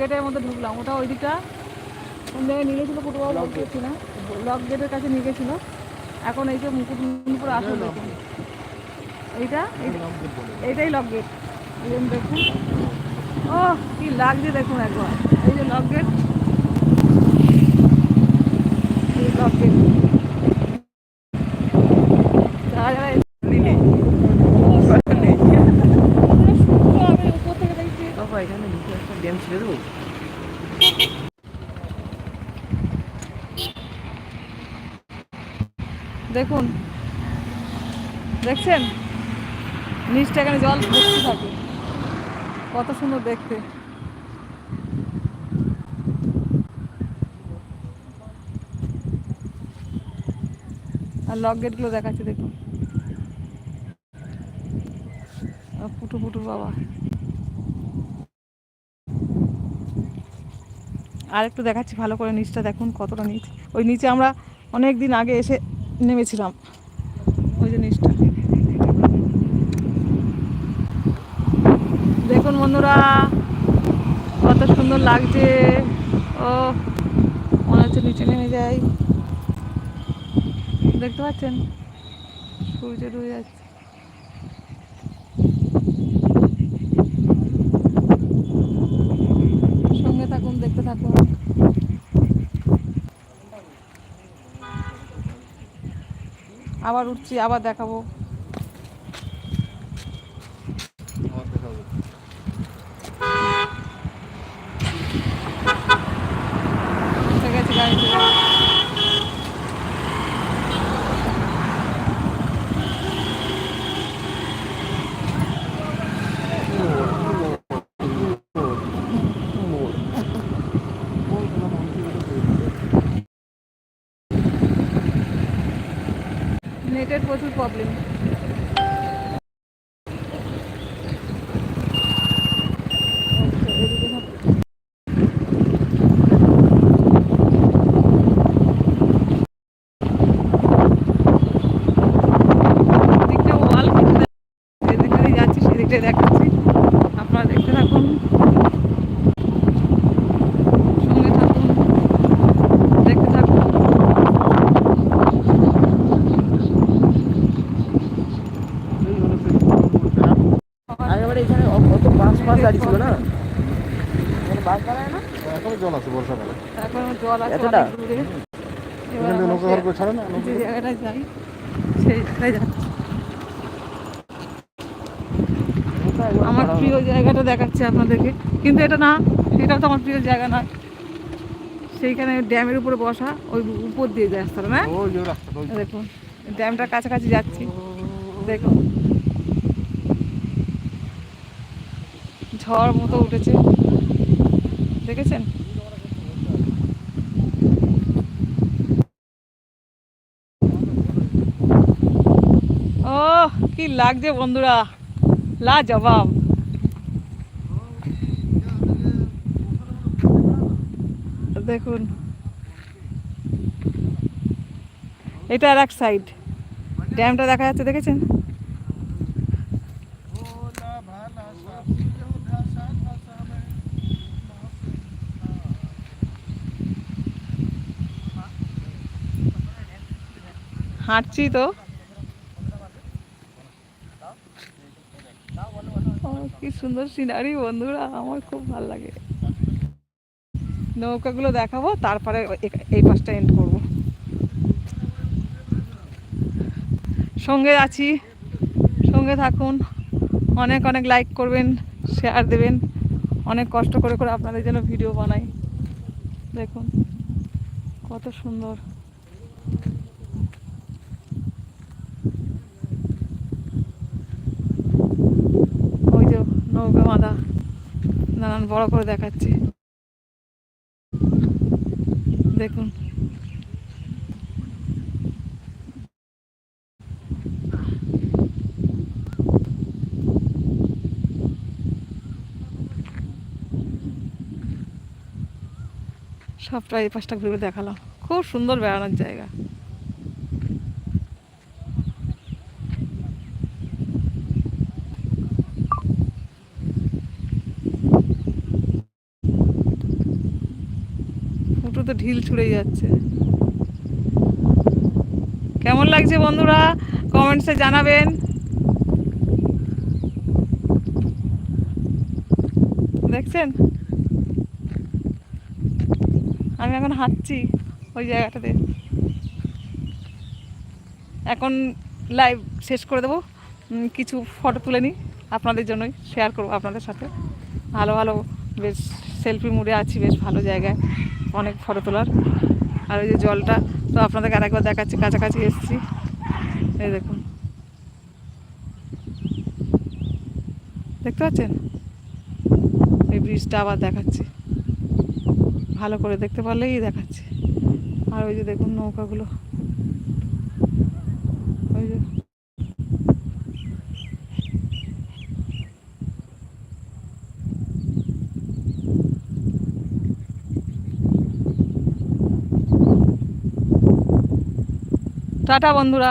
গেটের মধ্যে ঢুকলাম। ওটা ওই দিকটা কোন জায়গায় নিয়ে গেছিল কুটুবাবু বলতে পারছি না লক গেটের কাছে নিয়ে গেছিল। এখন এই যে মুকুটমণিপুর আসল এইটা? এই- এইটাই লক গেট দেখুন। ও কি লাগছে দেখুন একবার। এই যে লক গেট এই লক গেট যারা যারা নেই আমি উপর থেকে দেখছি বাবা এখানে নিচে একটা ড্যাম ছেড়ে দেবো দেখুন। দেখছেন? নিচটা এখানে জল ভর্তি থাকে। কত সুন্দর দেখতে। আর লক গেটগুলো দেখাচ্ছে, দেখুন। পুটু পুটু বাবা। আর একটু দেখাচ্ছি, ভালো করে নিচটা দেখুন কতটা নিচ। ওই নিচে আমরা অনেক দিন আগে এসে নেমেছিলাম। ওই যে নিচটা। দেখুন বন্ধুরা, কত সুন্দর লাগছে। ও, মনে হচ্ছে নিচে নেমে যাই। দেখতে পাচ্ছেন? সূর্য ডুবে যাচ্ছে। সঙ্গে থাকুন, দেখতে থাকুন। আবার উঠছি আবার দেখাবো। নেটের প্রচুর প্রবলেম দেখাচ্ছি। আপনারা দেখতে থাকুন সঙ্গে থাকুন দেখতে থাকুন আগেবারে এখানে অ- কত বাস বাস দাঁড়িয়ে ছিল না এখানে জল আছে বর্ষাকালে। এখন জল আছে এতটা? আমরা নৌকা ঘর করে ছাড়ে না? যে যাই সেই যাচ্ছি। আমার প্রিয় জায়গাটা দেখাচ্ছে আপনাদেরকে। কিন্তু এটা না সেটাও তো আমার প্রিয় জায়গা না সেইখানে ড্যামের উপরে বসা ওই উপর দিয়ে যায় রাস্তাটা না? দেখুন ড্যামটার কাছাকাছি যাচ্ছি। দেখুন। ঝড় মতো উঠেছে। দেখেছেন? ও কি লাগছে বন্ধুরা। লা জবাব দেখুন। এটা আর এক সাইড ড্যামটা দেখা যাচ্ছে, দেখেছেন? হাঁটছি তো। কি সুন্দর সিনারি বন্ধুরা, আমার খুব ভালো লাগে। নৌকাগুলো দেখাবো, তারপরে এই পাশটা এন্ড করব। সঙ্গে আছি, সঙ্গে থাকুন, অনেক অনেক লাইক করবেন শেয়ার দেবেন। অনেক কষ্ট করে করে আপনাদের জন্য ভিডিও বানাই। দেখুন, কত সুন্দর ওই যে নৌকা বাঁধা নানান বড় করে দেখাচ্ছি। দেখুন। সবটা এই পাশটা ঘুরে দেখালাম। খুব সুন্দর বেড়ানোর জায়গা। তো ঢিল ছুড়ে যাচ্ছে। কেমন লাগছে বন্ধুরা? কমেন্টসে জানাবেন। দেখছেন? আমি এখন হাঁটছি ওই জায়গাটাতে। এখন লাইভ শেষ করে দেবো। কিছু ফটো তুলে নিই আপনাদের জন্যই শেয়ার করব আপনাদের সাথে। ভালো ভালো বেশ সেলফি মুডে আছি, বেশ ভালো জায়গায়। অনেক ফটো তোলার। আর ওই যে জলটা, তো আপনাদেরকে আরেকবার দেখাচ্ছি, কাছাকাছি এসেছি। এই দেখুন। দেখতে পাচ্ছেন? এই ব্রিজটা আবার দেখাচ্ছি। ভালো করে দেখতে পারলেই দেখাচ্ছি। আর ওই যে দেখুন নৌকাগুলো। ওই যে টাটা বন্ধুরা।